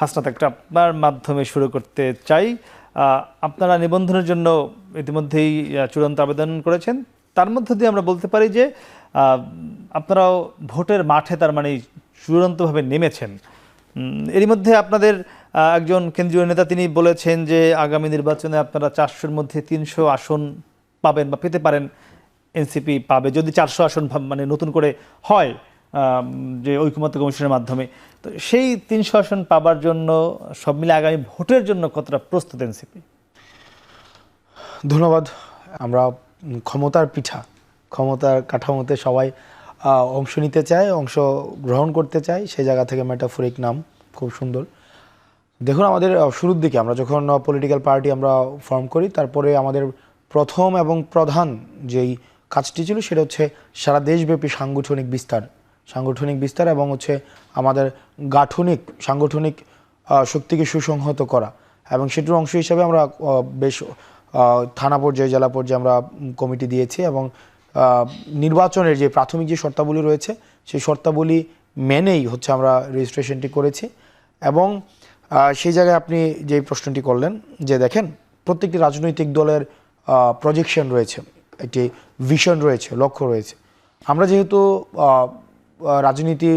হাসনাত একটা আপনার মাধ্যমে শুরু করতে চাই। আপনারা নিবন্ধনের জন্য ইতিমধ্যেই চূড়ান্ত আবেদন করেছেন। তার মধ্য দিয়ে আমরা বলতে পারি যে আপনারাও ভোটের মাঠে তার মানে চূড়ান্তভাবে নেমেছেন। এরই মধ্যে আপনাদের একজন কেন্দ্রীয় নেতা তিনি বলেছেন যে, আগামী নির্বাচনে আপনারা চারশোর মধ্যে তিনশো আসন পাবেন বা পেতে পারেন। এনসিপি পাবে। যদি চারশো আসন মানে নতুন করে হয় যে ঐকমত্য কমিশনের মাধ্যমে। তো সেই তিনশো আসন পাবার জন্য, সব মিলে আগামী ভোটের জন্য কতটা প্রস্তুত এনসিপি? ধন্যবাদ। আমরা ক্ষমতার পিঠা, ক্ষমতার কাঠামোতে সবাই অংশ নিতে চায় অংশ গ্রহণ করতে চায় সেই জায়গা থেকে মেটাফোরিক নাম, খুব সুন্দর। দেখুন আমাদের শুরুর দিকে আমরা যখন পলিটিক্যাল পার্টি আমরা ফর্ম করি, তারপরে আমাদের প্রথম এবং প্রধান যেই কাজটি ছিল, সেটা হচ্ছে সারা দেশব্যাপী সাংগঠনিক বিস্তার। সাংগঠনিক বিস্তার এবং হচ্ছে আমাদের গাঠনিক, সাংগঠনিক শক্তিকে সুসংহত করা। এবং সেটির অংশ হিসাবে আমরা বেশ থানা পর্যায়ে, জেলা পর্যায়ে আমরা কমিটি দিয়েছি এবং নির্বাচনের যে প্রাথমিক যে শর্তাবলী রয়েছে, সেই শর্তাবলী মেনেই হচ্ছে আমরা রেজিস্ট্রেশনটি করেছি। এবং সেই জায়গায় আপনি যে প্রশ্নটি করলেন, যে দেখেন, প্রত্যেকটি রাজনৈতিক দলের প্রজেকশন রয়েছে, একটি ভিশন রয়েছে, লক্ষ্য রয়েছে। আমরা যেহেতু রাজনীতি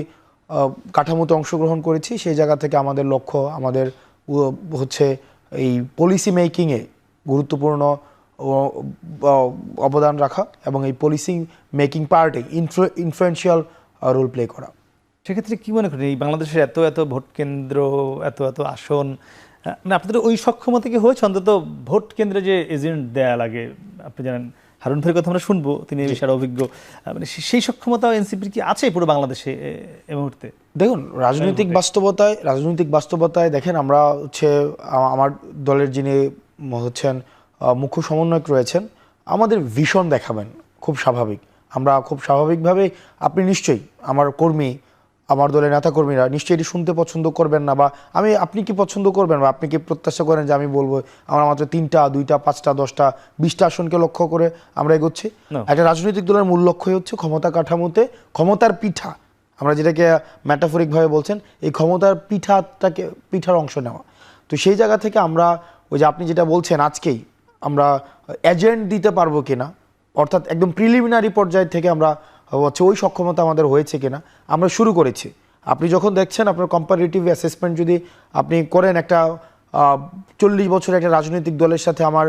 কাঠামোতে অংশগ্রহণ করেছি, সেই জায়গা থেকে আমাদের লক্ষ্য, আমাদের হচ্ছে এই পলিসি মেকিংয়ে গুরুত্বপূর্ণ অবদান রাখা এবং এই পলিসি মেকিং পার্টে ইনফ্লুয়েন্সিয়াল রোল প্লে করা। সেক্ষেত্রে কী মনে করেন এই বাংলাদেশের এত এত ভোট কেন্দ্র, এত এত আসন মানে আপনাদের ওই সক্ষমতা কি হয়েছে? অন্তত ভোট কেন্দ্রে যে এজেন্ট দেয়া লাগে, আপনি জানেন হারুন ভাইয়ের কথা আমরা শুনব তিনি এই বিষয়ে অভিজ্ঞ। মানে সেই সক্ষমতা এনসিপির কি আছে পুরো বাংলাদেশে এ- মুহূর্তে? দেখুন রাজনৈতিক বাস্তবতায় রাজনৈতিক বাস্তবতায় দেখেন আমরা হচ্ছে আমার দলের যিনি হচ্ছেন মুখ্য সমন্বয়ক রয়েছেন আমাদের ভীষণ দেখাবেন খুব স্বাভাবিক। আমরা খুব স্বাভাবিকভাবে আপনি নিশ্চয়ই আমার কর্মী আমার দলের নেতাকর্মীরা নিশ্চয়ই এটি শুনতে পছন্দ করবেন না বা আমি আপনি কি পছন্দ করবেন বা আপনি কি প্রত্যাশা করেন যে আমি বলব আমরা মাত্র তিনটা দুইটা পাঁচটা দশটা বিশটা আসনকে লক্ষ্য করে আমরা এগোচ্ছি? একটা রাজনৈতিক দলের মূল লক্ষ্যই হচ্ছে ক্ষমতা কাঠামোতে ক্ষমতার পিঠা আমরা যেটাকে ম্যাটাফরিকভাবে বলছেন এই ক্ষমতার পিঠাটাকে পিঠার অংশ নেওয়া। তো সেই জায়গা থেকে আমরা ওই যে আপনি যেটা বলছেন আজকেই আমরা এজেন্ট দিতে পারব কিনা অর্থাৎ একদম প্রিলিমিনারি পর্যায় থেকে আমরা হচ্ছে ওই সক্ষমতা আমাদের হয়েছে কিনা? আমরা শুরু করেছি। আপনি যখন দেখছেন আপনার কম্পারেটিভ অ্যাসেসমেন্ট যদি আপনি করেন একটা চল্লিশ বছরের একটা রাজনৈতিক দলের সাথে আমার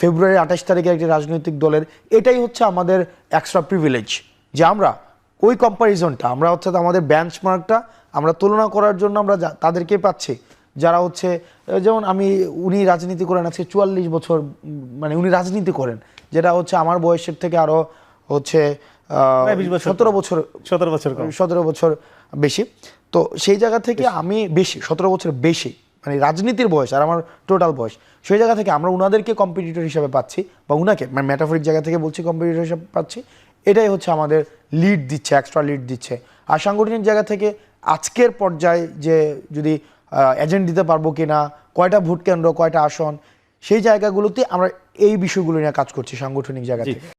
ফেব্রুয়ারি আঠাশ তারিখে একটি রাজনৈতিক দলের, এটাই হচ্ছে আমাদের এক্সট্রা প্রিভিলেজ যে আমরা ওই কম্পারিজনটা আমরা অর্থাৎ আমাদের বেঞ্চমার্কটা আমরা তুলনা করার জন্য আমরা তাদেরকে পাচ্ছি। যারা হচ্ছে যেমন আমি, উনি রাজনীতি করেন আজকে চুয়াল্লিশ বছর মানে উনি রাজনীতি করেন, যেটা হচ্ছে আমার বয়সের থেকে আরও হচ্ছে প্রায় 20 বছর সতেরো বছর সতেরো বছর সতেরো বছর বেশি। তো সেই জায়গা থেকে আমি বেশি সতেরো বছর বেশি মানে রাজনীতির বয়স আর আমার টোটাল বয়স সেই জায়গা থেকে আমরা উনাদেরকে কম্পিটিটর হিসাবে পাচ্ছি বা উনাকে মানে ম্যাটাফরিক জায়গা থেকে বলছি কম্পিটিটর হিসাবে পাচ্ছি। এটাই হচ্ছে আমাদের লিড দিচ্ছে এক্সট্রা লিড দিচ্ছে। আর সাংগঠনিক জায়গা থেকে আজকের পর্যায়ে যে যদি এজেন্ট দিতে পারব কিনা কয়টা ভোট কেন্দ্র কয়টা আসন সেই জায়গাগুলোতে আমরা এই বিষয়গুলো নিয়ে কাজ করছি সাংগঠনিক জায়গা থেকে।